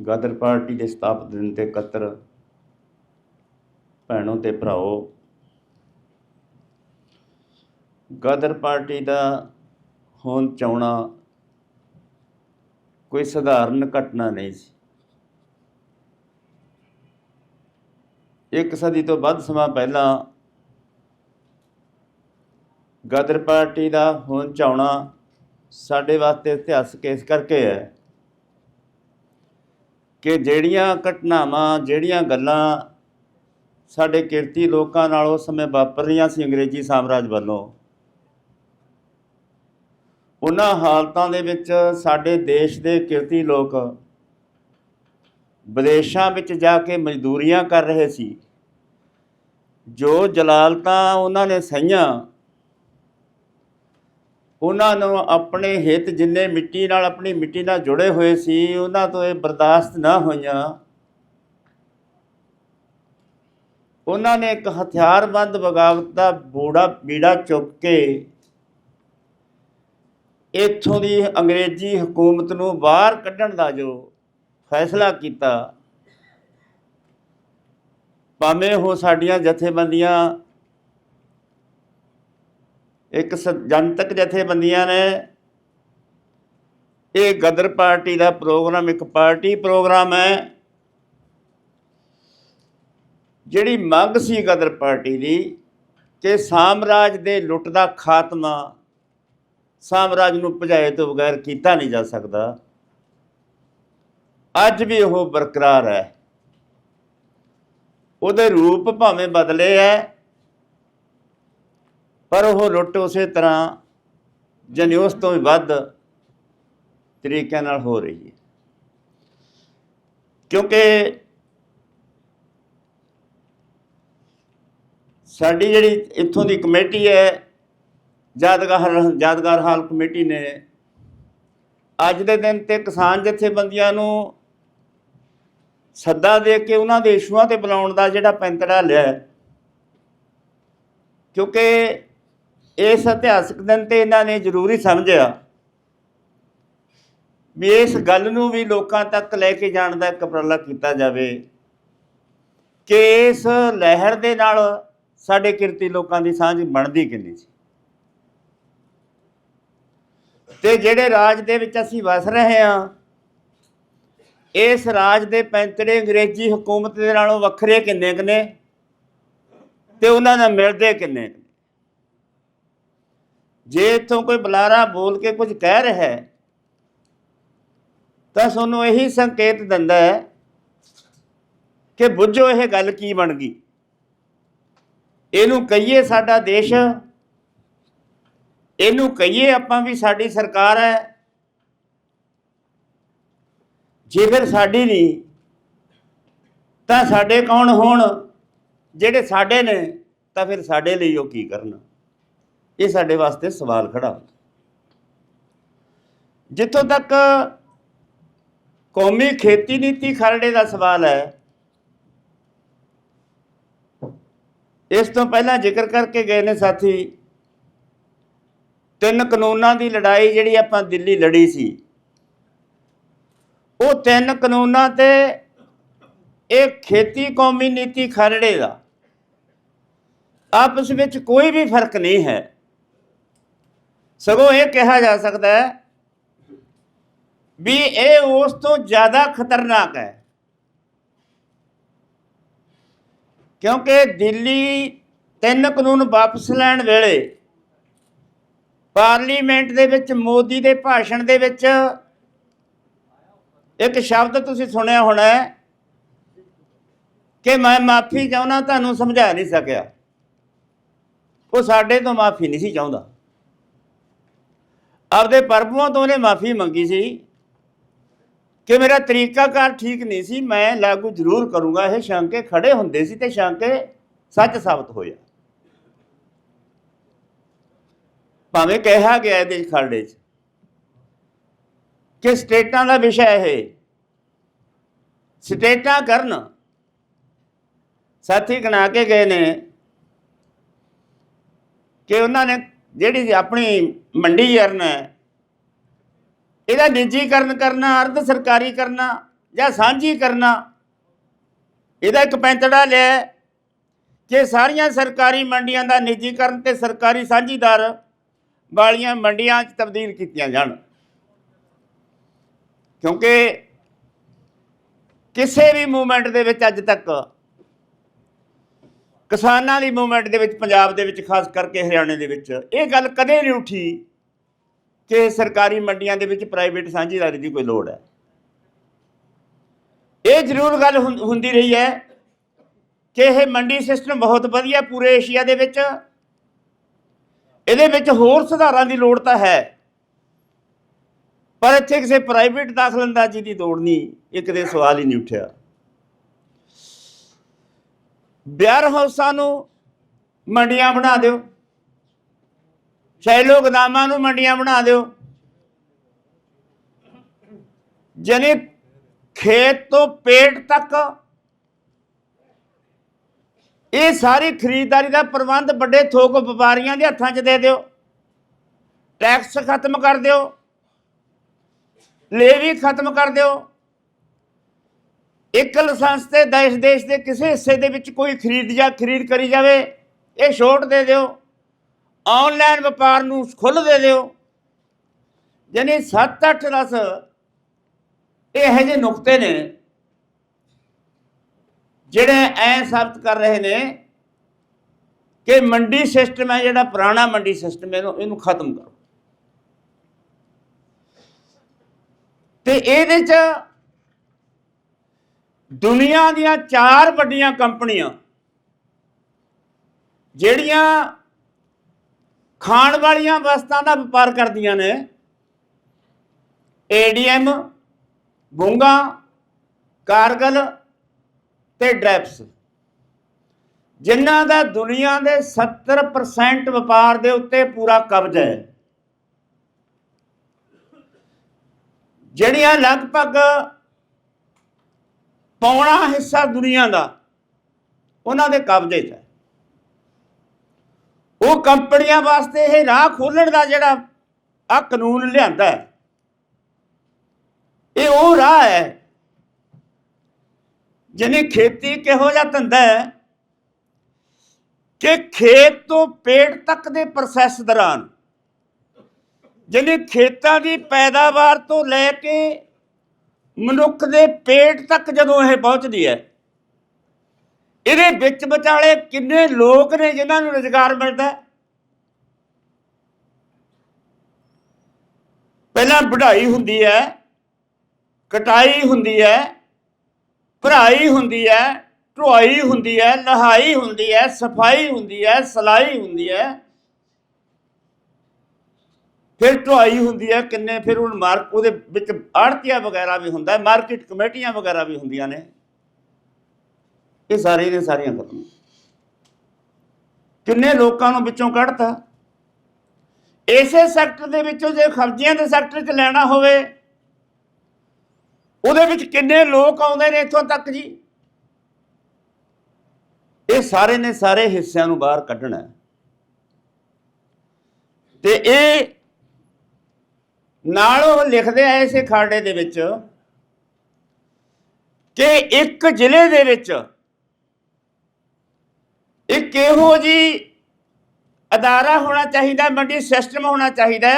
ਗਦਰ party ਦੇ ਸਥਾਪਕ ਦਿਨ ਤੇ ਇਕੱਤਰ ਭੈਣੋ ਤੇ ਭਰਾਓ, ਗਦਰ ਪਾਰਟੀ ਦਾ ਹੋਂਦ ਚਾਉਣਾ ਕੋਈ ਸਧਾਰਨ ਘਟਨਾ ਨਹੀਂ ਸੀ। ਇੱਕ ਸਦੀ ਤੋਂ ਵੱਧ ਸਮਾਂ ਪਹਿਲਾਂ ਗਦਰ ਪਾਰਟੀ ਦਾ ਹੋਂਦ ਚਾਉਣਾ ਸਾਡੇ ਵਾਸਤੇ ਇਤਿਹਾਸਕ ਇਸ ਕਰਕੇ ਹੈ ਕਿ ਜਿਹੜੀਆਂ ਘਟਨਾਵਾਂ, ਜਿਹੜੀਆਂ ਗੱਲਾਂ ਸਾਡੇ ਕਿਰਤੀ ਲੋਕਾਂ ਨਾਲ ਉਸ ਸਮੇਂ ਵਾਪਰ ਰਹੀਆਂ ਸੀ ਅੰਗਰੇਜ਼ੀ ਸਾਮਰਾਜ ਵੱਲੋਂ, ਉਹਨਾਂ ਹਾਲਤਾਂ ਦੇ ਵਿੱਚ ਸਾਡੇ ਦੇਸ਼ ਦੇ ਕਿਰਤੀ ਲੋਕ ਵਿਦੇਸ਼ਾਂ ਵਿੱਚ ਜਾ ਕੇ ਮਜ਼ਦੂਰੀਆਂ ਕਰ ਰਹੇ ਸੀ। ਜੋ ਜਲਾਲਤਾਂ ਉਹਨਾਂ ਨੇ ਸਹੀਆਂ ਉਹਨਾਂ ਨੂੰ ਆਪਣੇ ਹਿੱਤ ਜਿੰਨੇ ਮਿੱਟੀ ਨਾਲ, ਆਪਣੀ ਮਿੱਟੀ ਨਾਲ ਜੁੜੇ ਹੋਏ ਸੀ, ਉਹਨਾਂ ਤੋਂ ਇਹ ਬਰਦਾਸ਼ਤ ਨਾ ਹੋਈਆਂ। ਉਹਨਾਂ ਨੇ ਇੱਕ ਹਥਿਆਰਬੰਦ ਬਗਾਵਤ ਦਾ ਬੋੜਾ, ਬੀੜਾ ਚੁੱਕ ਕੇ ਇੱਥੋਂ ਦੀ ਅੰਗਰੇਜ਼ੀ ਹਕੂਮਤ ਨੂੰ ਬਾਹਰ ਕੱਢਣ ਦਾ ਜੋ ਫੈਸਲਾ ਕੀਤਾ, ਭਾਵੇਂ ਉਹ ਸਾਡੀਆਂ ਜਥੇਬੰਦੀਆਂ ਇੱਕ ਸ- ਜਨਤਕ ਜਥੇਬੰਦੀਆਂ ਨੇ ਇਹ ਗਦਰ ਪਾਰਟੀ ਦਾ ਪ੍ਰੋਗਰਾਮ, ਇੱਕ ਪਾਰਟੀ ਪ੍ਰੋਗਰਾਮ ਹੈ, ਜਿਹੜੀ ਮੰਗ ਸੀ ਗਦਰ ਪਾਰਟੀ ਦੀ ਕਿ ਸਾਮਰਾਜ ਦੇ ਲੁੱਟ ਦਾ ਖਾਤਮਾ ਸਾਮਰਾਜ ਨੂੰ ਭਜਾਏ ਤੋਂ ਬਗੈਰ ਕੀਤਾ ਨਹੀਂ ਜਾ ਸਕਦਾ। ਅੱਜ ਵੀ ਉਹ ਬਰਕਰਾਰ ਹੈ। ਉਹਦੇ ਰੂਪ ਭਾਵੇਂ ਬਦਲੇ ਹੈ ਪਰ ਉਹ ਲੁੱਟ ਉਸੇ ਤਰ੍ਹਾਂ ਜਾਣੀ ਉਸ ਤੋਂ ਵੀ ਵੱਧ ਤਰੀਕਿਆਂ ਨਾਲ ਹੋ ਰਹੀ ਹੈ। ਕਿਉਂਕਿ ਸਾਡੀ ਜਿਹੜੀ ਇੱਥੋਂ ਦੀ ਕਮੇਟੀ ਹੈ, ਯਾਦਗਾਰ ਯਾਦਗਾਰ ਹਾਲ ਕਮੇਟੀ ਨੇ ਅੱਜ ਦੇ ਦਿਨ ਤੇ ਕਿਸਾਨ ਜਥੇਬੰਦੀਆਂ ਨੂੰ ਸੱਦਾ ਦੇ ਕੇ ਉਹਨਾਂ ਦੇ ਇਸ਼ੂਆਂ ਤੇ ਬੁਲਾਉਣ ਦਾ ਜਿਹੜਾ ਪੈਂਤੜਾ ਲਿਆ ਕਿਉਂਕਿ ਇਸ ਇਤਿਹਾਸਕ ਦਿਨ ਤੇ ਇਹਨਾਂ ਨੇ ਜ਼ਰੂਰੀ ਸਮਝਿਆ ਵੀ ਇਸ ਗੱਲ ਨੂੰ ਵੀ ਲੋਕਾਂ ਤੱਕ ਲੈ ਕੇ ਜਾਣ ਦਾ ਇੱਕ ਉਪਰਾਲਾ ਕੀਤਾ ਜਾਵੇ ਕਿ ਇਸ ਲਹਿਰ ਦੇ ਨਾਲ ਸਾਡੇ ਕਿਰਤੀ ਲੋਕਾਂ ਦੀ ਸਾਂਝ ਬਣਦੀ ਕਿੰਨੀ ਸੀ। ਤੇ ਜਿਹੜੇ ਰਾਜ ਦੇ ਵਿੱਚ ਅਸੀਂ ਵਸ ਰਹੇ ਹਾਂ, ਇਸ ਰਾਜ ਦੇ ਪੈਂਤੜੇ ਅੰਗਰੇਜ਼ੀ ਹਕੂਮਤ ਦੇ ਨਾਲੋਂ ਵੱਖਰੇ ਕਿੰਨੇ ਕੁ ਨੇ ਤੇ ਉਹਨਾਂ ਨਾਲ ਮਿਲਦੇ ਕਿੰਨੇ ਕੁ ਜੇ ਇੱਥੋਂ ਕੋਈ ਬੁਲਾਰਾ ਬੋਲ ਕੇ ਕੁਝ ਕਹਿ ਰਿਹਾ ਹੈ, ਤਾਂ ਤੁਹਾਨੂੰ ਇਹੀ ਸੰਕੇਤ ਦਿੰਦਾ ਹੈ ਕਿ ਬੁੱਝੋ ਇਹ ਗੱਲ ਕੀ ਬਣ ਗਈ। ਇਹਨੂੰ ਕਹੀਏ ਸਾਡਾ ਦੇਸ਼, ਇਹਨੂੰ ਕਹੀਏ ਆਪਾਂ ਵੀ ਸਾਡੀ ਸਰਕਾਰ ਹੈ। ਜੇ ਫਿਰ ਸਾਡੀ ਨਹੀਂ, ਤਾਂ ਸਾਡੇ ਕੌਣ ਹੋਣ? ਜਿਹੜੇ ਸਾਡੇ ਨੇ, ਤਾਂ ਫਿਰ ਸਾਡੇ ਲਈ ਉਹ ਕੀ ਕਰਨ? ਇਹ ਸਾਡੇ ਵਾਸਤੇ ਸਵਾਲ ਖੜਾ ਹੁੰਦਾ। ਜਿੱਥੋਂ ਤੱਕ ਕੌਮੀ ਖੇਤੀ ਨੀਤੀ ਖਰੜੇ ਦਾ ਸਵਾਲ ਹੈ, ਇਸ ਤੋਂ ਪਹਿਲਾਂ ਜ਼ਿਕਰ ਕਰਕੇ ਗਏ ਨੇ ਸਾਥੀ, ਤਿੰਨ ਕਾਨੂੰਨਾਂ ਦੀ ਲੜਾਈ ਜਿਹੜੀ ਆਪਾਂ ਦਿੱਲੀ ਲੜੀ ਸੀ। ਉਹ ਤਿੰਨ ਕਾਨੂੰਨਾਂ ਤੇ ਇਹ ਖੇਤੀ ਕੌਮੀ ਨੀਤੀ ਖਰੜੇ ਦਾ। ਆਪਸ ਵਿੱਚ ਕੋਈ ਵੀ ਫ਼ਰਕ ਨਹੀਂ ਹੈ। ਸਗੋਂ ਇਹ ਕਿਹਾ ਜਾ ਸਕਦਾ ਹੈ ਵੀ ਇਹ ਉਸ ਤੋਂ ਜ਼ਿਆਦਾ ਖਤਰਨਾਕ ਹੈ। ਕਿਉਂਕਿ ਦਿੱਲੀ ਤਿੰਨ ਕਾਨੂੰਨ ਵਾਪਸ ਲੈਣ ਵੇਲੇ ਪਾਰਲੀਮੈਂਟ ਦੇ ਵਿੱਚ ਮੋਦੀ ਦੇ ਭਾਸ਼ਣ ਦੇ ਵਿੱਚ ਇੱਕ ਸ਼ਬਦ ਤੁਸੀਂ ਸੁਣਿਆ ਹੋਣਾ ਕਿ ਮੈਂ ਮਾਫੀ ਚਾਹੁੰਦਾ, ਤੁਹਾਨੂੰ ਸਮਝਾ ਨਹੀਂ ਸਕਿਆ। ਉਹ ਸਾਡੇ ਤੋਂ ਮਾਫੀ ਨਹੀਂ ਸੀ ਚਾਹੁੰਦਾ। ਆਪਦੇ ਪਰਬੂਆਂ ਤੋਂ ਉਹਨੇ ਮਾਫੀ ਮੰਗੀ ਸੀ ਕਿ ਮੇਰਾ ਤਰੀਕਾਕਾਰ ਠੀਕ ਨਹੀਂ ਸੀ, ਮੈਂ ਲਾਗੂ ਜ਼ਰੂਰ ਕਰੂੰਗਾ। ਇਹ ਸ਼ੰਕੇ ਖੜੇ ਹੁੰਦੇ ਸੀ ਤੇ ਸ਼ੰਕੇ ਸੱਚ ਸਾਬਤ ਹੋਇਆ। ਭਾਵੇਂ ਕਿਹਾ ਗਿਆ ਇਹਦੇ ਖਰੜੇ 'ਚ ਕਿ ਸਟੇਟਾਂ ਦਾ ਵਿਸ਼ਾ ਇਹ ਸਟੇਟਾਂ ਕਰਨ। ਸਾਥੀ ਗਣਾ ਕੇ ਗਏ ਨੇ ਕਿ ਉਹਨਾਂ ਨੇ ਜਿਹੜੀ ਆਪਣੀ ਮੰਡੀ ਯਰਨ ਹੈ, ਇਹਦਾ ਨਿੱਜੀਕਰਨ ਕਰਨਾ ਅਰਧ ਸਰਕਾਰੀ ਕਰਨਾ ਜਾਂ ਸਾਂਝੀ ਕਰਨਾ, ਇਹਦਾ ਇੱਕ ਪੈਂਤੜਾ ਲਿਆ ਕਿ ਸਾਰੀਆਂ ਸਰਕਾਰੀ ਮੰਡੀਆਂ ਦਾ ਨਿੱਜੀਕਰਨ ਤੇ ਸਰਕਾਰੀ ਸਾਂਝੀਦਾਰ ਵਾਲੀਆਂ ਮੰਡੀਆਂ 'ਚ ਤਬਦੀਲ ਕੀਤੀਆਂ ਜਾਣ। ਕਿਉਂਕਿ ਕਿਸੇ ਵੀ ਮੂਵਮੈਂਟ ਦੇ ਵਿੱਚ ਅੱਜ ਤੱਕ ਕਿਸਾਨਾਂ ਦੀ ਮੂਵਮੈਂਟ ਦੇ ਵਿੱਚ, ਪੰਜਾਬ ਦੇ ਵਿੱਚ, ਖਾਸ ਕਰਕੇ ਹਰਿਆਣੇ ਦੇ ਵਿੱਚ, ਇਹ ਗੱਲ ਕਦੇ ਨਹੀਂ ਉੱਠੀ ਕਿ ਸਰਕਾਰੀ ਮੰਡੀਆਂ ਦੇ ਵਿੱਚ ਪ੍ਰਾਈਵੇਟ ਸਾਂਝੀਦਾਰੀ ਦੀ ਕੋਈ ਲੋੜ ਹੈ। ਇਹ ਜ਼ਰੂਰ ਗੱਲ ਹੁੰ- ਹੁੰਦੀ ਰਹੀ ਹੈ ਕਿ ਇਹ ਮੰਡੀ ਸਿਸਟਮ ਬਹੁਤ ਵਧੀਆ ਪੂਰੇ ਏਸ਼ੀਆ ਦੇ ਵਿੱਚ। ਇਹਦੇ ਵਿੱਚ ਹੋਰ ਸੁਧਾਰਾਂ ਦੀ ਲੋੜ ਤਾਂ ਹੈ। ਪਰ ਇੱਥੇ ਕਿਸੇ ਪ੍ਰਾਈਵੇਟ ਦਾਖਲਅੰਦਾਜ਼ੀ ਦੀ ਲੋੜ ਨਹੀਂ, ਇਹ ਕਦੇ ਸਵਾਲ ਹੀ ਨਹੀਂ ਉੱਠਿਆ। ਬਿਆਰ ਹਾਊਸਾਂ ਨੂੰ ਮੰਡੀਆਂ ਬਣਾ ਦਿਓ। ਸ਼ੈਲੋ ਗਦਾਮਾਂ ਨੂੰ ਮੰਡੀਆਂ ਬਣਾ ਦਿਓ। ਜਨੇ ਖੇਤ ਤੋਂ ਪੇਟ ਤੱਕ ਇਹ ਸਾਰੀ ਖਰੀਦਦਾਰੀ ਦਾ ਪ੍ਰਬੰਧ ਵੱਡੇ ਥੋਕ ਵਪਾਰੀਆਂ ਦੇ ਹੱਥਾਂ 'ਚ ਦੇ ਦਿਓ। ਟੈਕਸ ਖਤਮ ਕਰ ਦਿਓ। ਲੇਵੀ ਖਤਮ ਕਰ ਦਿਓ। ਇੱਕ ਲਾਇਸੈਂਸ ਤੇ ਦੇਸ਼ ਦੇਸ਼ ਦੇ ਕਿਸੇ ਹਿੱਸੇ ਦੇ ਵਿੱਚ ਕੋਈ ਖਰੀਦ ਜਾਂ ਖਰੀਦ ਕਰੀ ਜਾਵੇ, ਇਹ ਛੋਟ ਦੇ ਦਿਓ। ਆਨਲਾਈਨ ਵਪਾਰ ਨੂੰ ਖੁੱਲ੍ਹ ਦੇ ਦਿਓ। ਯਾਨੀ 7-8 ਰਸ ਇਹ ਇਹੋ ਜਿਹੇ ਨੁਕਤੇ ਨੇ, ਜਿਹੜੇ ਐ ਸਾਬਤ ਕਰ ਰਹੇ ਨੇ ਕਿ ਮੰਡੀ ਸਿਸਟਮ ਹੈ, ਜਿਹੜਾ ਪੁਰਾਣਾ ਮੰਡੀ ਸਿਸਟਮ ਇਹਨੂੰ ਇਹਨੂੰ ਖਤਮ ਕਰੋ। ਤੇ ਇਹਦੇ ਚ ਦੁਨੀਆ ਦੀਆਂ ਚਾਰ ਵੱਡੀਆਂ ਕੰਪਨੀਆਂ, ਜਿਹੜੀਆਂ ਖਾਣ ਵਾਲੀਆਂ ਵਸਤਾਂ ਦਾ ਵਪਾਰ ਕਰਦੀਆਂ ਨੇ ਏਡੀਐਮ ਗੁੰਗਾ, ਕਾਰਗਲ ਤੇ ਡ੍ਰੈਪਸ, ਜਿਨ੍ਹਾਂ ਦਾ ਦੁਨੀਆ ਦੇ 70% ਵਪਾਰ ਦੇ ਉੱਤੇ ਪੂਰਾ ਕਬਜ਼ਾ ਹੈ। ਜਿਹੜੀਆਂ ਲਗਭਗ ਪੌਣਾ ਹਿੱਸਾ ਦੁਨੀਆ ਦਾ ਉਹਨਾਂ ਦੇ ਕਬਜ਼ੇ 'ਚ ਹੈ। ਉਹ ਕੰਪਨੀਆਂ ਵਾਸਤੇ ਇਹ ਰਾਹ ਖੋਲਣ ਦਾ ਜਿਹੜਾ ਆ ਕਾਨੂੰਨ ਲਿਆਂਦਾ ਹੈ, ਇਹ ਉਹ ਰਾਹ ਹੈ ਜਿਹਨੇ ਖੇਤੀ ਕਿਹੋ ਜਿਹਾ ਧੰਦਾ ਹੈ ਕਿ ਖੇਤ ਤੋਂ ਪੇਟ ਤੱਕ ਦੇ ਪ੍ਰੋਸੈਸ ਦੌਰਾਨ ਜਿਹਨੇ ਖੇਤਾਂ ਦੀ ਪੈਦਾਵਾਰ ਤੋਂ ਲੈ ਕੇ ਮਨੁੱਖ ਦੇ ਪੇਟ ਤੱਕ ਜਦੋਂ ਇਹ ਪਹੁੰਚਦੀ ਹੈ, ਇਹਦੇ ਵਿੱਚ ਵਿਚਾਲੇ ਕਿੰਨੇ ਲੋਕ ਨੇ ਜਿਨ੍ਹਾਂ ਨੂੰ ਰੁਜ਼ਗਾਰ ਮਿਲਦਾ ਪਹਿਲਾਂ ਵਢਾਈ ਹੁੰਦੀ ਹੈ, ਕਟਾਈ ਹੁੰਦੀ ਹੈ, ਭਰਾਈ ਹੁੰਦੀ ਹੈ, ਢੁਆਈ ਹੁੰਦੀ ਹੈ ਲਹਾਈ ਹੁੰਦੀ ਹੈ, ਸਫ਼ਾਈ ਹੁੰਦੀ ਹੈ, ਸਲਾਈ ਹੁੰਦੀ ਹੈ। ਫਿਰ ਢੁਆਈ ਹੁੰਦੀ ਹੈ, ਕਿੰਨੇ ਫਿਰ ਹੁਣ ਮਾਰਕ ਉਹਦੇ ਵਿੱਚ ਆੜਤੀਆਂ ਵਗੈਰਾ ਵੀ ਹੁੰਦਾ ਹੈ, ਮਾਰਕੀਟ ਕਮੇਟੀਆਂ ਵਗੈਰਾ ਵੀ ਹੁੰਦੀਆਂ ਨੇ। ਇਹ ਸਾਰੇ ਨੇ ਸਾਰੀਆਂ ਖਤਮ। ਕਿੰਨੇ ਲੋਕਾਂ ਨੂੰ ਵਿੱਚੋਂ ਕੱਢਤਾ? ਇਸੇ ਸੈਕਟਰ ਦੇ ਵਿੱਚੋਂ ਜੇ ਖਰਚਿਆਂ ਦੇ ਸੈਕਟਰ 'ਚ ਲੈਣਾ ਹੋਵੇ, ਉਹਦੇ ਵਿੱਚ ਕਿੰਨੇ ਲੋਕ ਆਉਂਦੇ ਨੇ ਇੱਥੋਂ ਤੱਕ ਜੀ? ਇਹ ਸਾਰੇ ਨੇ ਸਾਰੇ ਹਿੱਸਿਆਂ ਨੂੰ ਬਾਹਰ ਕੱਢਣਾ ਹੈ। ਤੇ ਇਹ ਨਾਲ ਉਹ ਲਿਖਦੇ ਆਏ ਇਸੇ ਖਾੜੇ ਦੇ ਵਿੱਚ ਕਿ ਇੱਕ ਜ਼ਿਲ੍ਹੇ ਦੇ ਵਿੱਚ ਇੱਕ ਇਹੋ ਜੀ ਅਦਾਰਾ ਹੋਣਾ ਚਾਹੀਦਾ, ਮੰਡੀ ਸਿਸਟਮ ਹੋਣਾ ਚਾਹੀਦਾ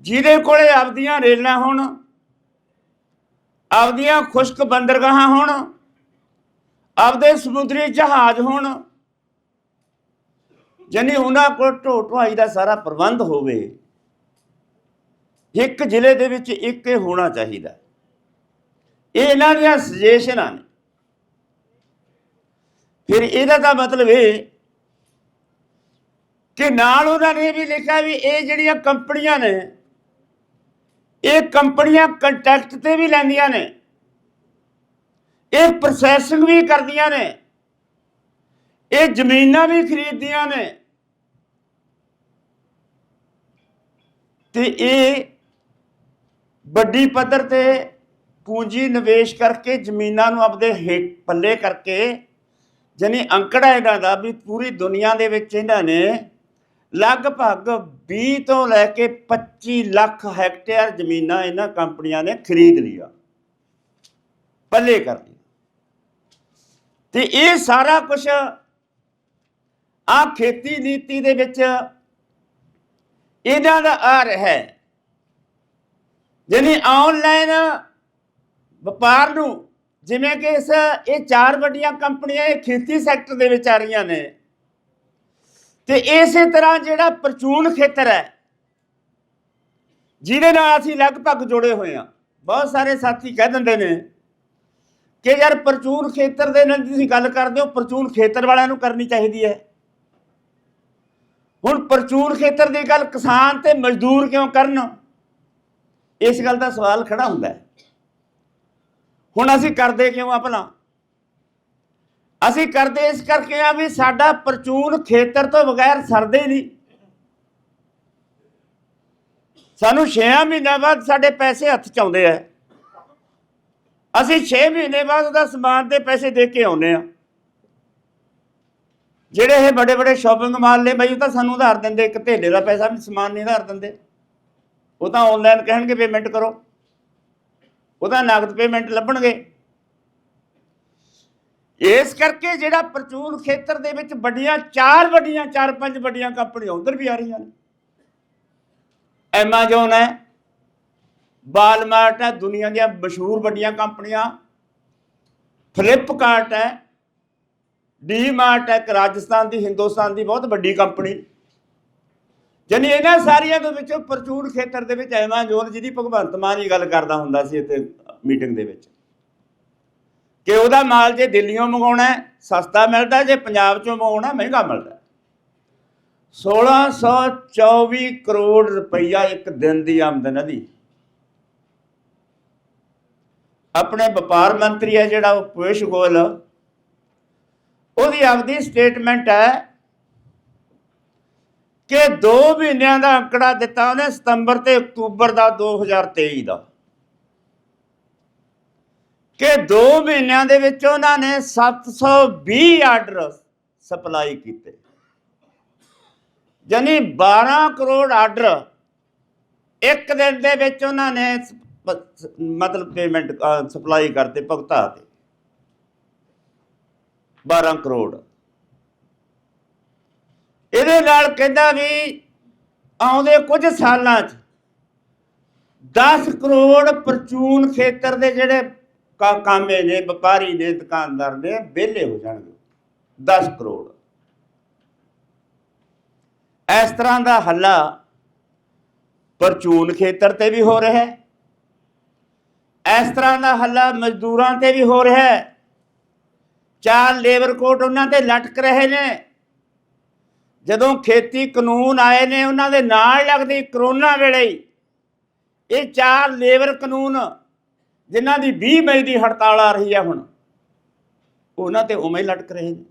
ਜਿਹਦੇ ਕੋਲੇ ਆਪਦੀਆਂ ਰੇਲਾਂ ਹੋਣ, ਆਪਦੀਆਂ ਖੁਸ਼ਕ ਬੰਦਰਗਾਹਾਂ ਹੋਣ, ਆਪਦੇ ਸਮੁੰਦਰੀ ਜਹਾਜ਼ ਹੋਣ ਜਾਨੀ ਉਹਨਾਂ ਕੋਲ ਢੋ ਢੁਆਈ ਦਾ ਸਾਰਾ ਪ੍ਰਬੰਧ ਹੋਵੇ। ਇੱਕ ਜ਼ਿਲ੍ਹੇ ਦੇ ਵਿੱਚ ਇੱਕ ਇਹ ਹੋਣਾ ਚਾਹੀਦਾ। ਇਹ ਇਹਨਾਂ ਦੀਆਂ ਸੁਜੈਸ਼ਨਾਂ ਨੇ। ਫਿਰ ਇਹਦਾ ਦਾ ਮਤਲਬ ਇਹ ਕਿ ਨਾਲ ਉਹਨਾਂ ਨੇ ਇਹ ਵੀ ਲਿਖਿਆ ਵੀ ਇਹ ਜਿਹੜੀਆਂ ਕੰਪਨੀਆਂ ਨੇ, ਇਹ ਕੰਪਨੀਆਂ ਕੰਟੈਕਟ ਤੇ ਵੀ ਲੈਂਦੀਆਂ ਨੇ। ਇਹ ਪ੍ਰੋਸੈਸਿੰਗ ਵੀ ਕਰਦੀਆਂ ਨੇ। ਇਹ ਜ਼ਮੀਨਾਂ ਵੀ ਖਰੀਦਦੀਆਂ ਨੇ। ਤੇ ਇਹ ਵੱਡੀ ਪੱਧਰ ਤੇ ਪੂੰਜੀ ਨਿਵੇਸ਼ ਕਰਕੇ ਜ਼ਮੀਨਾਂ ਨੂੰ ਆਪਦੇ ਹੇਠ ਪੱਲੇ ਕਰਕੇ ਜਾਨੀ ਅੰਕੜਾ ਇਹਨਾਂ ਦਾ ਵੀ ਪੂਰੀ ਦੁਨੀਆ ਦੇ ਵਿੱਚ ਇਹਨਾਂ ਨੇ ਲਗਭਗ 20 ਤੋਂ ਲੈ ਕੇ 25 ਲੱਖ ਹੈਕਟੇਅਰ ਜ਼ਮੀਨਾਂ ਇਹਨਾਂ ਕੰਪਨੀਆਂ ਨੇ ਖਰੀਦ ਲਿਆ ਪੱਲੇ ਕਰ ਲਿਆ ਤੇ ਇਹ ਸਾਰਾ ਕੁਝ ਆ ਖੇਤੀ ਨੀਤੀ ਦੇ ਵਿੱਚ ਇਹਨਾਂ ਦਾ ਆ ਰਿਹਾ ਹੈ। ਯਾਨੀ ਆਨਲਾਈਨ ਵਪਾਰ ਨੂੰ, ਜਿਵੇਂ ਕਿ ਇਸ, ਇਹ ਚਾਰ ਵੱਡੀਆਂ ਕੰਪਨੀਆਂ, ਇਹ ਖੇਤੀ ਸੈਕਟਰ ਦੇ ਵਿੱਚ ਆ ਰਹੀਆਂ ਨੇ। ਤੇ ਇਸੇ ਤਰ੍ਹਾਂ ਜਿਹੜਾ ਪ੍ਰਚੂਨ ਖੇਤਰ ਹੈ, ਜਿਹਦੇ ਨਾਲ ਅਸੀਂ ਲਗਭਗ ਜੁੜੇ ਹੋਏ ਹਾਂ। ਬਹੁਤ ਸਾਰੇ ਸਾਥੀ ਕਹਿ ਦਿੰਦੇ ਨੇ ਕਿ ਯਾਰ ਪ੍ਰਚੂਨ ਖੇਤਰ ਦੇ ਨਾਲ ਤੁਸੀਂ ਗੱਲ ਕਰਦੇ ਹੋ, ਪ੍ਰਚੂਨ ਖੇਤਰ ਵਾਲਿਆਂ ਨੂੰ ਕਰਨੀ ਚਾਹੀਦੀ ਹੈ। ਹੁਣ ਪ੍ਰਚੂਨ ਖੇਤਰ ਦੀ ਗੱਲ ਕਿਸਾਨ ਤੇ ਮਜ਼ਦੂਰ ਕਿਉਂ ਕਰਨ? ਇਸ ਗੱਲ ਦਾ ਸਵਾਲ ਖੜਾ ਹੁੰਦਾ ਹੈ। ਹੁਣ ਅਸੀਂ ਕਰਦੇ ਕਿਉਂ ਆ ਭਲਾ ਅਸੀਂ ਕਰਦੇ ਇਸ ਕਰਕੇ ਆ ਵੀ ਸਾਡਾ ਪ੍ਰਚੂਨ ਖੇਤਰ ਤੋਂ ਬਗੈਰ ਸਰਦੇ ਨਹੀਂ। ਸਾਨੂੰ 6 ਮਹੀਨਿਆਂ ਬਾਅਦ ਸਾਡੇ ਪੈਸੇ ਹੱਥ ਚ ਆਉਂਦੇ ਆ। ਅਸੀਂ 6 ਮਹੀਨੇ ਬਾਅਦ ਉਹਦਾ ਸਮਾਨ ਦੇ ਪੈਸੇ ਦੇ ਕੇ ਆਉਨੇ ਆ। ਜਿਹੜੇ ਇਹ ਬੜੇ ਬੜੇ ਸ਼ਾਪਿੰਗ ਮਾਲ ਨੇ ਬਈ, ਉਹ ਤਾਂ ਸਾਨੂੰ ਉਧਾਰ ਦਿੰਦੇ, ਇੱਕ ਥੇਲੇ ਦਾ ਪੈਸਾ ਵੀ ਸਮਾਨ ਨਹੀਂ ਉਧਾਰ ਦਿੰਦੇ। ਉਹ ਤਾਂ ਆਨਲਾਈਨ ਕਹਿਣਗੇ ਪੇਮੈਂਟ ਕਰੋ। ਉਹਦਾ ਨਗਦ ਪੇਮੈਂਟ ਲੱਭਣਗੇ। ਇਸ ਕਰਕੇ ਜਿਹੜਾ ਪ੍ਰਚੂਨ ਖੇਤਰ ਦੇ ਵਿੱਚ ਵੱਡੀਆਂ, ਚਾਰ ਵੱਡੀਆਂ, ਚਾਰ ਪੰਜ ਵੱਡੀਆਂ ਕੰਪਨੀਆਂ ਉਧਰ ਵੀ ਆ ਰਹੀਆਂ ਨੇ। ਐਮਾਜ਼ਨ ਹੈ ਵਾਲਮਾਰਟ ਹੈ, ਦੁਨੀਆ ਦੀਆਂ ਮਸ਼ਹੂਰ ਵੱਡੀਆਂ ਕੰਪਨੀਆਂ। ਫਲਿੱਪਕਾਰਟ ਹੈ ਡੀਮਾਰਟ ਹੈ, ਇੱਕ ਰਾਜਸਥਾਨ ਦੀ, ਹਿੰਦੁਸਤਾਨ ਦੀ ਬਹੁਤ ਵੱਡੀ ਕੰਪਨੀ। ਜਾਨੀ ਇਹਨਾਂ ਸਾਰੀਆਂ ਦੇ ਵਿੱਚੋਂ ਪ੍ਰਚੂਨ ਖੇਤਰ ਦੇ ਵਿੱਚ ਐਮਾਜ਼ਨ ਜਿਹਦੀ ਭਗਵੰਤ ਮਾਨ ਹੀ ਗੱਲ ਕਰਦਾ ਹੁੰਦਾ ਸੀ ਇੱਥੇ ਮੀਟਿੰਗ ਦੇ ਵਿੱਚ। ਕਿ ਉਹਦਾ ਮਾਲ ਜੇ ਦਿੱਲੀੋਂ ਮੰਗਾਉਣਾ ਸਸਤਾ ਮਿਲਦਾ ਜੇ ਪੰਜਾਬ ਚੋਂ ਮੰਗਾਉਣਾ ਮਹਿੰਗਾ ਮਿਲਦਾ 1624 ਕਰੋੜ ਰੁਪਈਆ ਇੱਕ ਦਿਨ ਦੀ ਆਮਦਨ ਦੀ ਆਪਣੇ ਵਪਾਰ ਮੰਤਰੀ ਹੈ ਜਿਹੜਾ, ਉਹ ਪੇਸ਼ ਗੋਇਲ। ਉਹਦੀ ਆਪਦੀ ਸਟੇਟਮੈਂਟ ਹੈ ਕਿ 2 ਮਹੀਨਿਆਂ ਦਾ ਅੰਕੜਾ ਦਿੱਤਾ ਉਹਨੇ ਸਤੰਬਰ ਤੇ ਅਕਤੂਬਰ ਦਾ 2023 ਦਾ। ਕਿ 2 ਮਹੀਨਿਆਂ ਦੇ ਵਿੱਚ ਉਹਨਾਂ ਨੇ 720 ਆਰਡਰ ਸਪਲਾਈ ਕੀਤੇ। ਯਾਨੀ 12 ਕਰੋੜ ਆਰਡਰ ਇੱਕ ਦਿਨ ਦੇ ਵਿੱਚ ਉਹਨਾਂ ਨੇ ਮਤਲਬ ਪੇਮੈਂਟ ਸਪਲਾਈ ਕਰਤੇ ਭੁਗਤਾ ਤੇ। 12 ਕਰੋੜ। ਇਹਦੇ ਨਾਲ ਕਹਿੰਦਾ ਵੀ ਆਉਂਦੇ ਕੁਝ ਸਾਲਾਂ 'ਚ 10 ਕਰੋੜ ਪ੍ਰਚੂਨ ਖੇਤਰ ਦੇ ਜਿਹੜੇ ਕਾ- ਕਾਮੇ ਨੇ, ਵਪਾਰੀ ਨੇ, ਦੁਕਾਨਦਾਰ ਨੇ, ਵਿਹਲੇ ਹੋ ਜਾਣਗੇ। 10 ਕਰੋੜ। ਇਸ ਤਰ੍ਹਾਂ ਦਾ ਹੱਲਾ ਪ੍ਰਚੂਨ ਖੇਤਰ ਤੇ ਵੀ ਹੋ ਰਿਹਾ ਹੈ। ਇਸ ਤਰ੍ਹਾਂ ਦਾ ਹੱਲਾ ਮਜ਼ਦੂਰਾਂ ਤੇ ਵੀ ਹੋ ਰਿਹਾ ਹੈ। ਚਾਰ ਲੇਬਰ ਕੋਟ ਉਹਨਾਂ ਤੇ ਲਟਕ ਰਹੇ ਨੇ। ਜਦੋਂ ਖੇਤੀ ਕਾਨੂੰਨ ਆਏ ਨੇ, ਉਹਨਾਂ ਦੇ ਨਾਲ ਲੱਗਦੀ ਕਰੋਨਾ ਵੇਲੇ ਇਹ ਚਾਰ ਲੇਬਰ ਕਾਨੂੰਨ ਜਿਨ੍ਹਾਂ ਦੀ 20 ਮਈ ਦੀ ਹੜਤਾਲ ਆ ਰਹੀ ਹੈ ਹੁਣ, ਉਹਨਾਂ ਤੇ ਉਵੇਂ ਹੀ ਲਟਕ ਰਹੇ ਨੇ।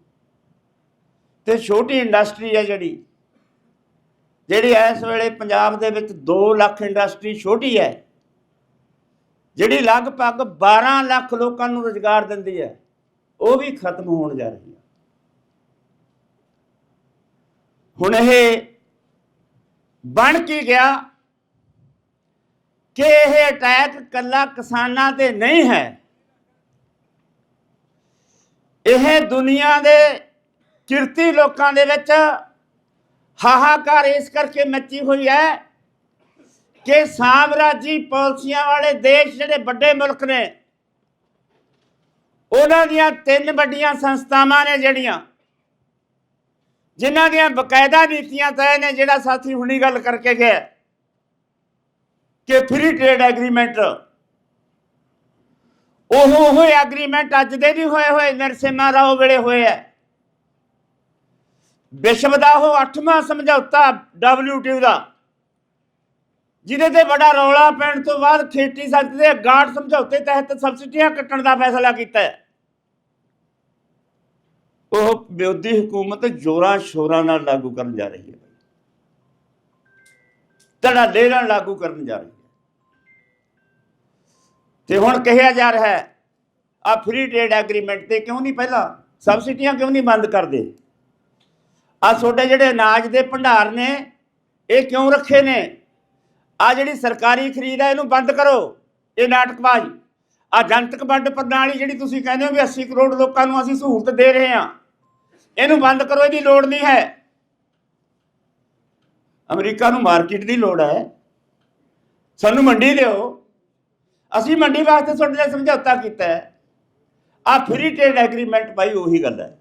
ਤੇ ਛੋਟੀ ਇੰਡਸਟਰੀ ਹੈ ਜਿਹੜੀ ਜਿਹੜੀ ਇਸ ਵੇਲੇ ਪੰਜਾਬ ਦੇ ਵਿੱਚ 2 ਲੱਖ ਇੰਡਸਟਰੀ ਛੋਟੀ ਹੈ, ਜਿਹੜੀ ਲਗਭਗ 12 ਲੱਖ ਲੋਕਾਂ ਨੂੰ ਰੋਜ਼ਗਾਰ ਦਿੰਦੀ ਹੈ, ਉਹ ਵੀ ਖਤਮ ਹੋਣ ਜਾ ਰਹੀ ਹੈ। ਹੁਣ ਇਹ ਬਣ ਕੀ ਗਿਆ ਕਿ ਇਹ ਅਟੈਕ ਕੱਲਾ ਕਿਸਾਨਾਂ ਤੇ ਨਹੀਂ ਹੈ। ਇਹ ਦੁਨੀਆ ਦੇ ਕਿਰਤੀ ਲੋਕਾਂ ਦੇ ਵਿੱਚ ਹਾਹਾਕਾਰ ਇਸ ਕਰਕੇ ਮੱਚੀ ਹੋਈ ਹੈ ਕਿ ਸਾਮਰਾਜੀ ਪਾਲਿਸੀਆਂ ਵਾਲੇ ਦੇਸ਼ ਜਿਹੜੇ ਵੱਡੇ ਮੁਲਕ ਨੇ, ਉਹਨਾਂ ਦੀਆਂ ਤਿੰਨ ਵੱਡੀਆਂ ਸੰਸਥਾਵਾਂ ਨੇ ਜਿਹੜੀਆਂ। ਜਿਨ੍ਹਾਂ ਦੀਆਂ ਬਕਾਇਦਾ ਨੀਤੀਆਂ ਤੈਅ ਨੇ, ਜਿਹੜਾ ਸਾਥੀ ਹੁਣੀ ਗੱਲ ਕਰਕੇ ਗਿਆ ਕਿ ਫ੍ਰੀ ਟ੍ਰੇਡ ਐਗਰੀਮੈਂਟ ਉਹ ਉਹ ਐਗਰੀਮੈਂਟ ਅੱਜ ਦੇ ਨਹੀਂ ਹੋਏ ਹੋਏ ਨਰਸਿਮਾ ਰਾਓ ਵੇਲੇ ਹੋਏ ਐ ਵਿਸ਼ਵ ਦਾ ਉਹ 8ਵਾਂ ਸਮਝੌਤਾ WTO ਦਾ, ਜਿਹਦੇ ਤੇ ਬੜਾ ਰੌਲਾ ਪੈਣ ਤੋਂ ਬਾਅਦ ਖੇਤੀ ਸੈਕਟਰ ਦੇ ਗਾਰਡ ਸਮਝੌਤੇ ਤਹਿਤ ਸਬਸਿਡੀਆਂ ਕੱਟਣ ਦਾ ਫੈਸਲਾ ਕੀਤਾ ਹੈ। ਉਹ ਵਿਰੋਧੀ ਹਕੂਮਤ ਜ਼ੋਰਾਂ ਸ਼ੋਰਾਂ ਨਾਲ ਲਾਗੂ ਕਰਨ ਜਾ ਰਹੀ ਹੈ ਧੜਾਲੇ ਨਾਲ ਲਾਗੂ ਕਰਨ ਜਾ ਰਹੀ ਹੈ। ਤੇ ਹੁਣ ਕਿਹਾ ਜਾ ਰਿਹਾ ਹੈ ਆ ਫ੍ਰੀ ਟ੍ਰੇਡ ਐਗਰੀਮੈਂਟ ਤੇ ਕਿਉਂ ਨਹੀਂ ਪਹਿਲਾਂ? ਸਬਸਿਡੀਆਂ ਕਿਉਂ ਨਹੀਂ ਬੰਦ ਕਰਦੇ? ਆ ਤੁਹਾਡੇ ਜਿਹੜੇ ਅਨਾਜ ਦੇ ਭੰਡਾਰ ਨੇ, ਇਹ ਕਿਉਂ ਰੱਖੇ ਨੇ? ਆ ਜਿਹੜੀ ਸਰਕਾਰੀ ਖਰੀਦ ਹੈ, ਇਹਨੂੰ ਬੰਦ ਕਰੋ। ਇਹ ਨਾਟਕਬਾਜ਼ ਆ ਜਨਤਕ ਵੰਡ ਪ੍ਰਣਾਲੀ ਜਿਹੜੀ ਤੁਸੀਂ ਕਹਿੰਦੇ ਹੋ ਵੀ 80 ਕਰੋੜ ਲੋਕਾਂ ਨੂੰ ਅਸੀਂ ਸਹੂਲਤ ਦੇ ਰਹੇ ਹਾਂ। ਇਹਨੂੰ ਬੰਦ ਕਰੋ, ਇਹਦੀ ਲੋੜ ਨਹੀਂ ਹੈ। ਅਮਰੀਕਾ ਨੂੰ ਮਾਰਕੀਟ ਦੀ ਲੋੜ ਹੈ। ਸਾਨੂੰ ਮੰਡੀ ਦਿਓ। ਅਸੀਂ ਮੰਡੀ ਵਾਸਤੇ ਤੁਹਾਡੇ ਨਾਲ ਸਮਝੌਤਾ ਕੀਤਾ ਹੈ। ਆ ਫ੍ਰੀ ਟ੍ਰੇਡ ਐਗਰੀਮੈਂਟ ਭਾਈ ਉਹੀ ਗੱਲ ਹੈ।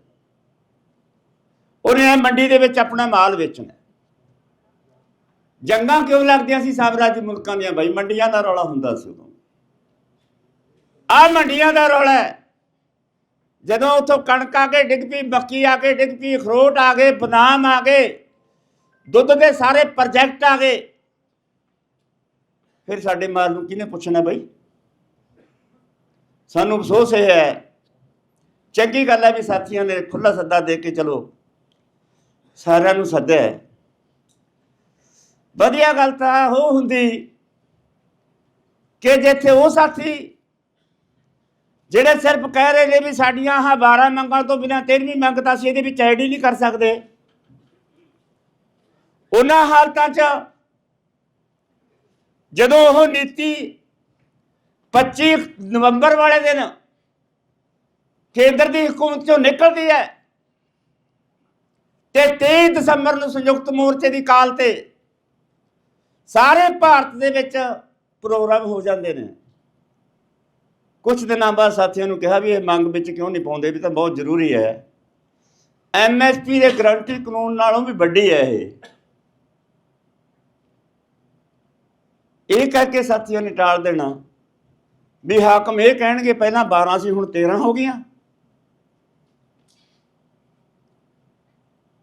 ਉਹਨੇ ਮੰਡੀ ਦੇ ਵਿੱਚ ਆਪਣਾ ਮਾਲ ਵੇਚਣਾ ਜੰਗਾਂ ਕਿਉਂ ਲੱਗਦੀਆਂ ਸੀ ਸਾਮਰਾਜੀ ਮੁਲਕਾਂ ਦੀਆਂ ਭਾਈ ਮੰਡੀਆਂ ਦਾ ਰੌਲਾ ਹੁੰਦਾ ਸੀ ਉਦੋਂ। ਆ ਮੰਡੀਆਂ ਦਾ ਰੌਲਾ ਹੈ। ਜਦੋਂ ਉਥੋਂ ਕਣਕ ਆ ਕੇ ਡਿੱਗ ਪਈ, ਮੱਕੀ ਆ ਕੇ ਡਿੱਗ ਪਈ, ਅਖਰੋਟ ਆ ਗਏ, ਬਦਾਮ ਆ ਗਏ, ਦੁੱਧ ਦੇ ਸਾਰੇ ਪ੍ਰੋਜੈਕਟ ਆ ਗਏ। ਫਿਰ ਸਾਡੇ ਮਾਲ ਨੂੰ ਕਿਹਨੇ ਪੁੱਛਣਾ ਬਈ? ਸਾਨੂੰ ਅਫਸੋਸ ਇਹ ਹੈ। ਚੰਗੀ ਗੱਲ ਹੈ ਵੀ ਸਾਥੀਆਂ ਨੇ ਖੁੱਲਾ ਸੱਦਾ ਦੇ ਕੇ ਚਲੋ, ਸਾਰਿਆਂ ਨੂੰ ਸੱਦਿਆ ਵਧੀਆ ਗੱਲ ਤਾਂ ਉਹ ਹੁੰਦੀ ਕਿ ਜਿੱਥੇ ਉਹ ਸਾਥੀ ਜਿਹੜੇ ਸਿਰਫ ਕਹਿ ਰਹੇ ਨੇ ਵੀ ਸਾਡੀਆਂ ਆਹ 12 ਮੰਗਾਂ ਤੋਂ ਬਿਨਾਂ 13ਵੀਂ ਮੰਗ ਤਾਂ ਅਸੀਂ ਇਹਦੇ ਵਿੱਚ ਐਡ ਹੀ ਨਹੀਂ ਕਰ ਸਕਦੇ। ਉਹਨਾਂ ਹਾਲਤਾਂ 'ਚ ਜਦੋਂ ਉਹ ਨੀਤੀ 25 ਨਵੰਬਰ ਵਾਲੇ ਦਿਨ ਕੇਂਦਰ ਦੀ ਹਕੂਮਤ ਚੋਂ ਨਿਕਲਦੀ ਹੈ ਤੇ 23 ਦਸੰਬਰ ਨੂੰ ਸੰਯੁਕਤ ਮੋਰਚੇ ਦੀ ਕਾਲ ਤੇ ਸਾਰੇ ਭਾਰਤ ਦੇ ਵਿੱਚ ਪ੍ਰੋਗਰਾਮ ਹੋ ਜਾਂਦੇ ਨੇ। ਕੁਝ ਦਿਨਾਂ ਬਾਅਦ ਸਾਥੀਆਂ ਨੂੰ ਕਿਹਾ ਵੀ ਇਹ ਮੰਗ ਵਿੱਚ ਕਿਉਂ ਨਹੀਂ ਪਾਉਂਦੇ? ਵੀ ਤਾਂ ਬਹੁਤ ਜ਼ਰੂਰੀ ਹੈ। ਐਮਐਸਪੀ ਦੇ ਗਰੰਟੀ ਕਾਨੂੰਨ ਨਾਲੋਂ ਵੀ ਵੱਡੀ ਹੈ ਇਹ। ਇਹ ਕਰਕੇ ਸਾਥੀਆਂ ਨੇ ਟਾਲ ਦੇਣਾ। ਵੀ ਹਾਕਮ ਇਹ ਕਹਿਣਗੇ, ਪਹਿਲਾਂ 12 ਸੀ, ਹੁਣ 13 ਹੋ ਗਈਆਂ।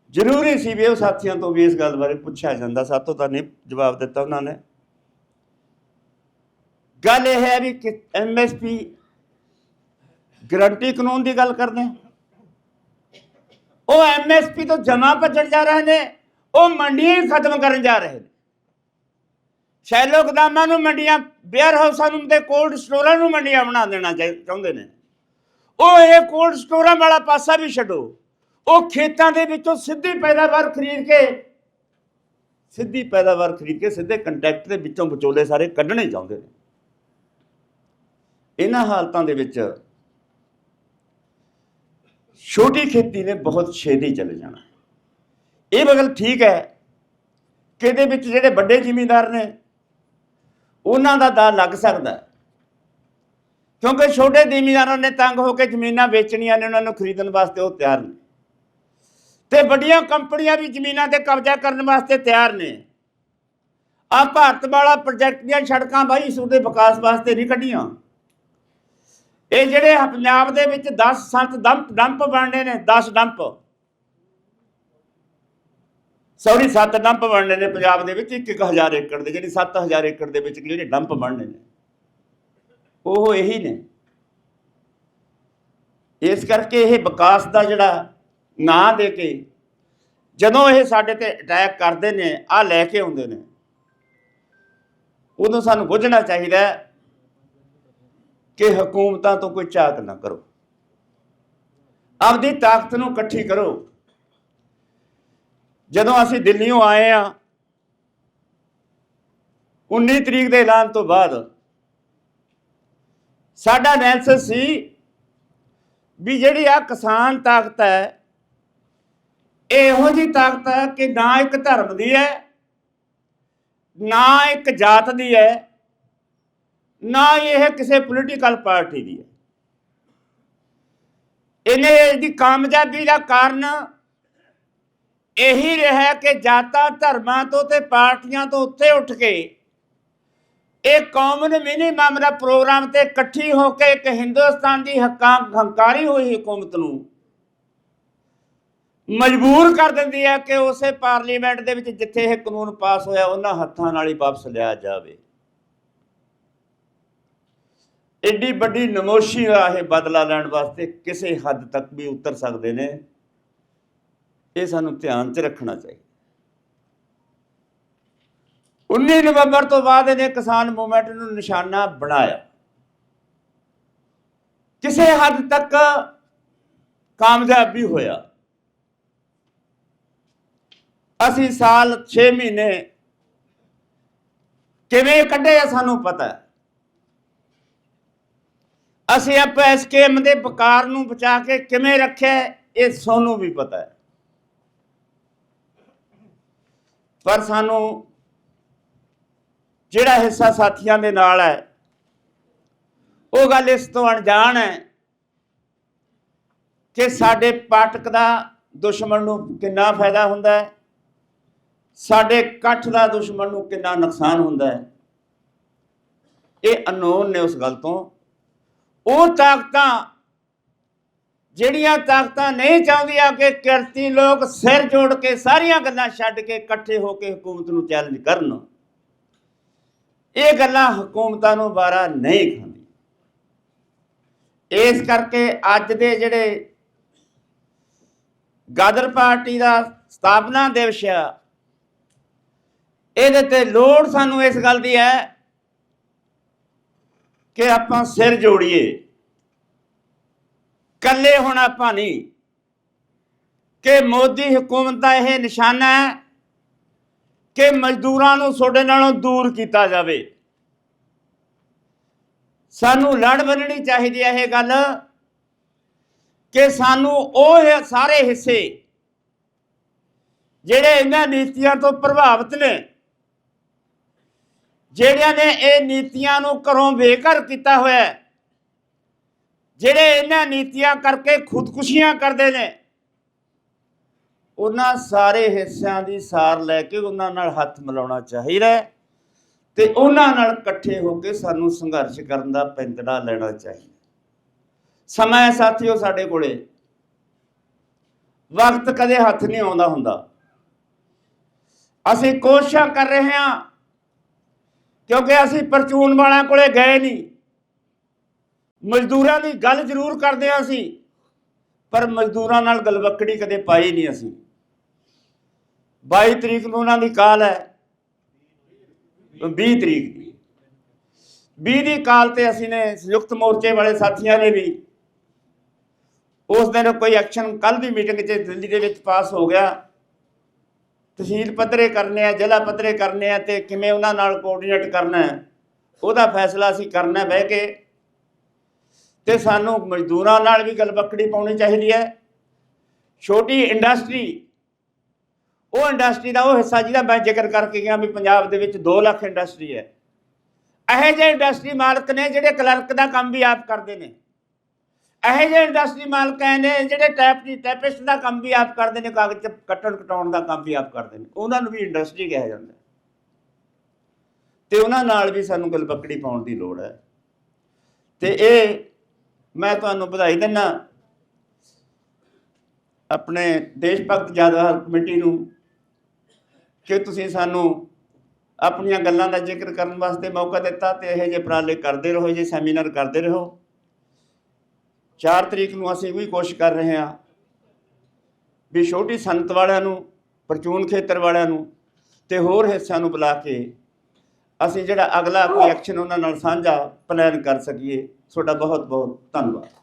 ਜ਼ਰੂਰੀ ਸੀ ਵੀ ਉਹ ਸਾਥੀਆਂ ਤੋਂ ਵੀ ਇਸ ਗੱਲ ਬਾਰੇ ਪੁੱਛਿਆ ਜਾਂਦਾ। ਸਾਤੋਂ ਤਾਂ ਨਹੀਂ ਜਵਾਬ ਦਿੱਤਾ ਉਹਨਾਂ ਨੇ। ਗੱਲ ਇਹ ਹੈ ਵੀ ਕਿ ਐਮਐਸਪੀ ਗਰੰਟੀ ਕਾਨੂੰਨ ਦੀ ਗੱਲ ਕਰਦੇ ਹਾਂ ਉਹ ਐਮਐਸਪੀ ਤੋਂ ਜਮਾ ਭੱਜਣ ਜਾ ਰਹੇ ਨੇ, ਉਹ ਮੰਡੀਆਂ ਹੀ ਖਤਮ ਕਰਨ ਜਾ ਰਹੇ ਨੇ। ਸ਼ੈਲੋ ਗਦਾਮਾਂ ਨੂੰ ਮੰਡੀਆਂ ਬੇਅਰ ਹਾਊਸਾਂ ਨੂੰ ਤੇ ਕੋਲਡ ਸਟੋਰਾਂ ਨੂੰ ਮੰਡੀਆਂ ਬਣਾ ਦੇਣਾ ਚਾਹ- ਚਾਹੁੰਦੇ ਨੇ। ਉਹ ਇਹ ਕੋਲਡ ਸਟੋਰਾਂ ਵਾਲਾ ਪਾਸਾ ਵੀ ਛੱਡੋ। ਉਹ ਖੇਤਾਂ ਦੇ ਵਿੱਚੋਂ ਸਿੱਧੀ ਪੈਦਾਵਾਰ ਖਰੀਦ ਕੇ, ਸਿੱਧੀ ਪੈਦਾਵਾਰ ਖਰੀਦ ਕੇ ਸਿੱਧੇ ਕੰਟੈਕਟ ਦੇ ਵਿੱਚੋਂ ਵਿਚੋਲੇ ਸਾਰੇ ਕੱਢਣੇ ਚਾਹੁੰਦੇ ਨੇ। ਇਹਨਾਂ ਹਾਲਤਾਂ ਦੇ ਵਿੱਚ ਛੋਟੀ ਖੇਤੀ ਨੇ ਬਹੁਤ ਛੇਤੀ ਚਲੇ ਜਾਣਾ। ਇਹ ਬਗਲ ਠੀਕ ਹੈ ਕਿ ਇਹਦੇ ਵਿੱਚ ਜਿਹੜੇ ਵੱਡੇ ਜ਼ਿਮੀਂਦਾਰ ਨੇ, ਉਹਨਾਂ ਦਾ ਦਾ ਲੱਗ ਸਕਦਾ ਕਿਉਂਕਿ ਛੋਟੇ ਜ਼ਿਮੀਂਦਾਰਾਂ ਨੇ ਤੰਗ ਹੋ ਕੇ ਜ਼ਮੀਨਾਂ ਵੇਚਣੀਆਂ ਨੇ, ਉਹਨਾਂ ਨੂੰ ਖਰੀਦਣ ਵਾਸਤੇ ਉਹ ਤਿਆਰ ਨੇ। ਤੇ ਵੱਡੀਆਂ ਕੰਪਨੀਆਂ ਵੀ ਜ਼ਮੀਨਾਂ ਤੇ ਕਬਜ਼ਾ ਕਰਨ ਵਾਸਤੇ ਤਿਆਰ ਨੇ। ਆ ਭਾਰਤ ਵਾਲਾ ਪ੍ਰੋਜੈਕਟ ਦੀਆਂ ਸੜਕਾਂ ਬਾਈ ਸੂਬੇ ਦੇ ਵਿਕਾਸ ਵਾਸਤੇ ਨਹੀਂ ਕੱਢੀਆਂ। ਇਹ ਜਿਹੜੇ ਪੰਜਾਬ ਦੇ ਵਿੱਚ 10 ਸੰਤ ਡੰਪ ਡੰਪ ਬਣਨੇ ਨੇ 10 ਡੰਪ ਸੌਰੀ 7 ਡੰਪ ਬਣਨੇ ਨੇ ਪੰਜਾਬ ਦੇ ਵਿੱਚ 1000 ਏਕੜ ਦੇ, ਜਿਹੜੀ 7000 ਏਕੜ ਦੇ ਵਿੱਚ ਜਿਹੜੇ ਡੰਪ ਬਣਨੇ ਨੇ। ਉਹ ਇਹੀ ਨੇ। ਇਸ ਕਰਕੇ ਇਹ ਵਿਕਾਸ ਦਾ ਜਿਹੜਾ ਨਾਂ ਦੇ ਕੇ ਜਦੋਂ ਇਹ ਸਾਡੇ ਤੇ ਅਟੈਕ ਕਰਦੇ ਨੇ ਆ ਲੈ ਕੇ ਆਉਂਦੇ ਨੇ, ਉਦੋਂ ਸਾਨੂੰ ਬੁੱਝਣਾ ਚਾਹੀਦਾ ਕਿ ਹਕੂਮਤਾਂ ਤੋਂ ਕੋਈ ਝਾਕ ਨਾ ਕਰੋ। ਆਪਦੀ ਤਾਕਤ ਨੂੰ ਇਕੱਠੀ ਕਰੋ। ਜਦੋਂ ਅਸੀਂ ਦਿੱਲੀੋਂ ਆਏ ਆ 19 ਤਰੀਕ ਦੇ ਐਲਾਨ ਤੋਂ ਬਾਅਦ ਸਾਡਾ ਐਨਾਲਿਸਿਸ ਸੀ ਵੀ ਜਿਹੜੀ ਆ ਕਿਸਾਨ ਤਾਕਤ ਹੈ, ਇਹ ਇਹੋ ਜੀ ਤਾਕਤ ਹੈ ਕਿ ਨਾ ਇੱਕ ਧਰਮ ਦੀ ਹੈ, ਨਾ ਇੱਕ ਜਾਤ ਦੀ ਹੈ ਨਾ ਇਹ ਕਿਸੇ ਪੋਲੀਟੀਕਲ ਪਾਰਟੀ ਦੀ ਹੈ। ਇਹਨੇ ਦੀ ਕਾਮਯਾਬੀ ਦਾ ਕਾਰਨ ਇਹੀ ਰਿਹਾ ਕਿ ਜਾਤਾਂ ਧਰਮਾਂ ਤੋਂ ਤੇ ਪਾਰਟੀਆਂ ਤੋਂ ਉੱਤੇ ਉੱਠ ਕੇ ਇਹ ਕਾਮਨ ਮਿਨੀਮਮ ਦਾ ਪ੍ਰੋਗਰਾਮ ਤੇ ਇਕੱਠੀ ਹੋ ਕੇ ਇੱਕ ਹਿੰਦੁਸਤਾਨ ਦੀ ਹੱਕਾਂ ਹੰਕਾਰੀ ਹੋਈ ਹਕੂਮਤ ਨੂੰ ਮਜਬੂਰ ਕਰ ਦਿੰਦੀ ਹੈ ਕਿ ਉਸੇ ਪਾਰਲੀਮੈਂਟ ਦੇ ਵਿੱਚ ਜਿੱਥੇ ਇਹ ਕਾਨੂੰਨ ਪਾਸ ਹੋਇਆ, ਉਹਨਾਂ ਹੱਥਾਂ ਨਾਲ ਹੀ ਵਾਪਸ ਲਿਆ ਜਾਵੇ। ਐਡੀ ਵੱਡੀ ਨਮੋਸ਼ੀ ਆ ਇਹ ਬਦਲਾ ਲੈਣ ਵਾਸਤੇ ਕਿਸੇ ਹੱਦ ਤੱਕ ਵੀ ਉਤਰ ਸਕਦੇ ਨੇ, ਇਹ ਸਾਨੂੰ ਧਿਆਨ 'ਚ ਰੱਖਣਾ ਚਾਹੀਦਾ। 19 ਨਵੰਬਰ ਤੋਂ ਬਾਅਦ ਇਹਨੇ ਕਿਸਾਨ ਮੂਵਮੈਂਟ ਨੂੰ ਨਿਸ਼ਾਨਾ ਬਣਾਇਆ। ਕਿਸੇ ਹੱਦ ਤੱਕ ਕਾਮਯਾਬ ਵੀ ਹੋਇਆ। ਅਸੀਂ ਸਾਲ 6 ਮਹੀਨੇ ਕਿਵੇਂ ਕੱਢੇ ਆ ਸਾਨੂੰ ਪਤਾ ਹੈ। ਅਸੀਂ ਆਪਾਂ ਐਸਕੇਐਮ ਦੇ ਬਕਾਰ ਨੂੰ ਬਚਾ ਕੇ ਕਿਵੇਂ ਰੱਖਿਆ ਇਹ ਸੋਨੂੰ ਵੀ ਪਤਾ ਹੈ। ਪਰ ਸਾਨੂੰ ਜਿਹੜਾ ਹਿੱਸਾ ਸਾਥੀਆਂ ਦੇ ਨਾਲ ਹੈ, ਉਹ ਗੱਲ ਇਸ ਤੋਂ ਅਣਜਾਣ ਹੈ ਕਿ ਸਾਡੇ ਪਾਠਕ ਦਾ ਦੁਸ਼ਮਣ ਨੂੰ ਕਿੰਨਾ ਫਾਇਦਾ ਹੁੰਦਾ ਹੈ, ਸਾਡੇ ਇਕੱਠ ਦਾ ਦੁਸ਼ਮਣ ਨੂੰ ਕਿੰਨਾ ਨੁਕਸਾਨ ਹੁੰਦਾ ਹੈ। ਇਹ ਅਨੋਨ ਨੇ ਉਸ ਗੱਲ ਤੋਂ ਉਹ ਤਾਕਤਾਂ ਜਿਹੜੀਆਂ ਤਾਕਤਾਂ ਨਹੀਂ ਚਾਹੁੰਦੀਆਂ ਕਿ ਕਿਰਤੀ ਲੋਕ ਸਿਰ ਜੋੜ ਕੇ ਸਾਰੀਆਂ ਗੱਲਾਂ ਛੱਡ ਕੇ ਇਕੱਠੇ ਹੋ ਕੇ ਹਕੂਮਤ ਨੂੰ ਚੈਲੰਜ ਕਰਨ, ਇਹ ਗੱਲਾਂ ਹਕੂਮਤਾਂ ਨੂੰ ਬਾਰਾ ਨਹੀਂ ਖਾਂਦੀ ਇਸ ਕਰਕੇ ਅੱਜ ਦੇ ਜਿਹੜੇ ਗਾਦਰ ਪਾਰਟੀ ਦਾ ਸਥਾਪਨਾ ਦਿਵਸ ਆ, ਇਹਦੇ ਤੇ ਲੋੜ ਸਾਨੂੰ ਇਸ ਗੱਲ ਦੀ ਹੈ ਕਿ ਆਪਾਂ ਸਿਰ ਜੋੜੀਏ। ਕੱਲੇ ਹੁਣ ਆਪਾਂ ਨਹੀਂ। ਕਿ ਮੋਦੀ ਹਕੂਮਤ ਦਾ ਇਹ ਨਿਸ਼ਾਨਾ ਹੈ ਕਿ ਮਜ਼ਦੂਰਾਂ ਨੂੰ ਤੁਹਾਡੇ ਨਾਲੋਂ ਦੂਰ ਕੀਤਾ ਜਾਵੇ। ਸਾਨੂੰ ਲੜ ਬੰਨਣੀ ਚਾਹੀਦੀ ਹੈ ਇਹ ਗੱਲ ਕਿ ਸਾਨੂੰ ਉਹ ਸਾਰੇ ਹਿੱਸੇ ਜਿਹੜੇ ਇਹਨਾਂ ਨੀਤੀਆਂ ਤੋਂ ਪ੍ਰਭਾਵਿਤ ਨੇ ਜਿਹੜਿਆਂ ਨੇ ਇਹ ਨੀਤੀਆਂ ਨੂੰ ਘਰੋਂ ਬੇਘਰ ਕੀਤਾ ਹੋਇਆ ਹੈ, ਜਿਹੜੇ ਇਹਨਾਂ ਨੀਤੀਆਂ ਕਰਕੇ ਖੁਦਕੁਸ਼ੀਆਂ ਕਰਦੇ ਨੇ, ਉਹਨਾਂ ਸਾਰੇ ਹਿੱਸਿਆਂ ਦੀ ਸਾਰ ਲੈ ਕੇ ਉਹਨਾਂ ਨਾਲ ਹੱਥ ਮਿਲਾਉਣਾ ਚਾਹੀਦਾ ਤੇ ਉਹਨਾਂ ਨਾਲ ਇਕੱਠੇ ਹੋ ਕੇ ਸਾਨੂੰ ਸੰਘਰਸ਼ ਕਰਨ ਦਾ ਪੈਂਤੜਾ ਲੈਣਾ ਚਾਹੀਦਾ ਸਮਾਂ ਹੈ ਸਾਥੀਓ ਸਾਡੇ ਕੋਲੇ। ਵਕਤ ਕਦੇ ਹੱਥ ਨਹੀਂ ਆਉਂਦਾ ਹੁੰਦਾ। ਅਸੀਂ ਕੋਸ਼ਿਸ਼ਾਂ ਕਰ ਰਹੇ ਹਾਂ ਕਿਉਂਕਿ ਅਸੀਂ ਪਰਚੂਨ ਵਾਲਿਆਂ ਕੋਲੇ ਗਏ ਨਹੀਂ। ਮਜ਼ਦੂਰਾਂ ਦੀ ਗੱਲ ਜ਼ਰੂਰ ਕਰਦੇ ਹਾਂ ਅਸੀਂ, ਪਰ ਮਜ਼ਦੂਰਾਂ ਨਾਲ ਗਲਵੱਕੜੀ ਕਦੇ ਪਾਈ ਨਹੀਂ ਅਸੀਂ। 22 ਤਰੀਕ ਨੂੰ ਉਹਨਾਂ ਦੀ ਕਾਲ ਹੈ। 20 ਤਰੀਕ ਦੀ। 20 ਦੀ ਕਾਲ ਤੇ ਅਸੀਂ ਨੇ ਸੰਯੁਕਤ ਮੋਰਚੇ ਵਾਲੇ ਸਾਥੀਆਂ ਨੇ ਵੀ ਉਸ ਦਿਨ ਕੋਈ ਐਕਸ਼ਨ ਕੱਲ ਦੀ ਮੀਟਿੰਗ 'ਚ ਦਿੱਲੀ ਦੇ ਵਿੱਚ ਪਾਸ ਹੋ ਗਿਆ। ਤਹਿਸੀਲ ਪੱਧਰੇ ਕਰਨੇ ਆ, ਜ਼ਿਲ੍ਹਾ ਪੱਧਰੇ ਕਰਨੇ ਆ ਤੇ ਕਿਵੇਂ ਉਹਨਾਂ ਨਾਲ ਕੋਆਰਡੀਨੇਟ ਕਰਨਾ ਉਹਦਾ ਫੈਸਲਾ ਅਸੀਂ ਕਰਨਾ ਬਹਿ ਕੇ। ਤੇ ਸਾਨੂੰ ਮਜ਼ਦੂਰਾਂ ਨਾਲ ਵੀ ਗਲਬੱਕੜੀ ਪਾਉਣੀ ਚਾਹੀਦੀ ਹੈ। ਛੋਟੀ ਇੰਡਸਟਰੀ ਉਹ ਇੰਡਸਟਰੀ ਦਾ ਉਹ ਹਿੱਸਾ ਜਿਹਦਾ ਮੈਂ ਜ਼ਿਕਰ ਕਰਕੇ ਗਿਆ ਵੀ ਪੰਜਾਬ ਦੇ ਵਿੱਚ 2 ਲੱਖ ਇੰਡਸਟਰੀ ਹੈ। ਇਹੋ ਜਿਹੇ ਇੰਡਸਟਰੀ ਮਾਲਕ ਨੇ ਜਿਹੜੇ ਕਲਰਕ ਦਾ ਕੰਮ ਵੀ ਆਪ ਕਰਦੇ ਨੇ। ਇਹੋ ਜਿਹੇ ਇੰਡਸਟਰੀ ਮਾਲਕ ਹੈ ਨੇ ਜਿਹੜੇ ਟੈਪ ਦੀ ਟੈਪਿਸਟ ਦਾ ਕੰਮ ਵੀ ਆਪ ਕਰਦੇ ਨੇ, ਕਾਗਜ਼ ਚ ਕੱਟਣ, ਕਟਾਉਣ ਦਾ ਕੰਮ ਵੀ ਆਪ ਕਰਦੇ ਨੇ। ਉਹਨਾਂ ਨੂੰ ਵੀ ਇੰਡਸਟਰੀ ਕਿਹਾ ਜਾਂਦਾ। ਹੈ। ਤੇ ਉਹਨਾਂ ਨਾਲ ਵੀ ਸਾਨੂੰ ਗਲਬੱਕੜੀ ਪਾਉਣ ਦੀ ਲੋੜ ਹੈ। ਤੇ ਇਹ ਮੈਂ ਤੁਹਾਨੂੰ ਵਧਾਈ ਦਿੰਦਾ ਆਪਣੇ ਦੇਸ਼ ਭਗਤ ਜਥੇਦਾਰ ਕਮੇਟੀ ਨੂੰ ਕਿ ਤੁਸੀਂ ਸਾਨੂੰ ਆਪਣੀਆਂ ਗੱਲਾਂ ਦਾ ਜ਼ਿਕਰ ਕਰਨ ਵਾਸਤੇ ਮੌਕਾ ਦਿੱਤਾ ਤੇ ਇਹੋ ਜਿਹੇ ਉਪਰਾਲੇ ਕਰਦੇ ਰਹੋ ਜੇ ਸੈਮੀਨਾਰ ਕਰਦੇ ਰਹੋ। 4 ਤਰੀਕ ਨੂੰ ਅਸੀਂ ਵੀ ਕੋਸ਼ਿਸ਼ ਕਰ ਰਹੇ ਹਾਂ ਵੀ ਛੋਟੀ ਸੰਤ ਵਾਲਿਆਂ ਨੂੰ ਪਰਚੂਨ ਖੇਤਰ ਵਾਲਿਆਂ ਨੂੰ ਤੇ ਹੋਰ ਹਿੱਸਿਆਂ ਨੂੰ ਬੁਲਾ ਕੇ ਅਸੀਂ ਜਿਹੜਾ ਅਗਲਾ ਕੋਈ ਐਕਸ਼ਨ ਉਹਨਾਂ ਨਾਲ ਸਾਂਝਾ ਪਲਾਨ ਕਰ ਸਕੀਏ। ਤੁਹਾਡਾ ਬਹੁਤ ਬਹੁਤ ਧੰਨਵਾਦ।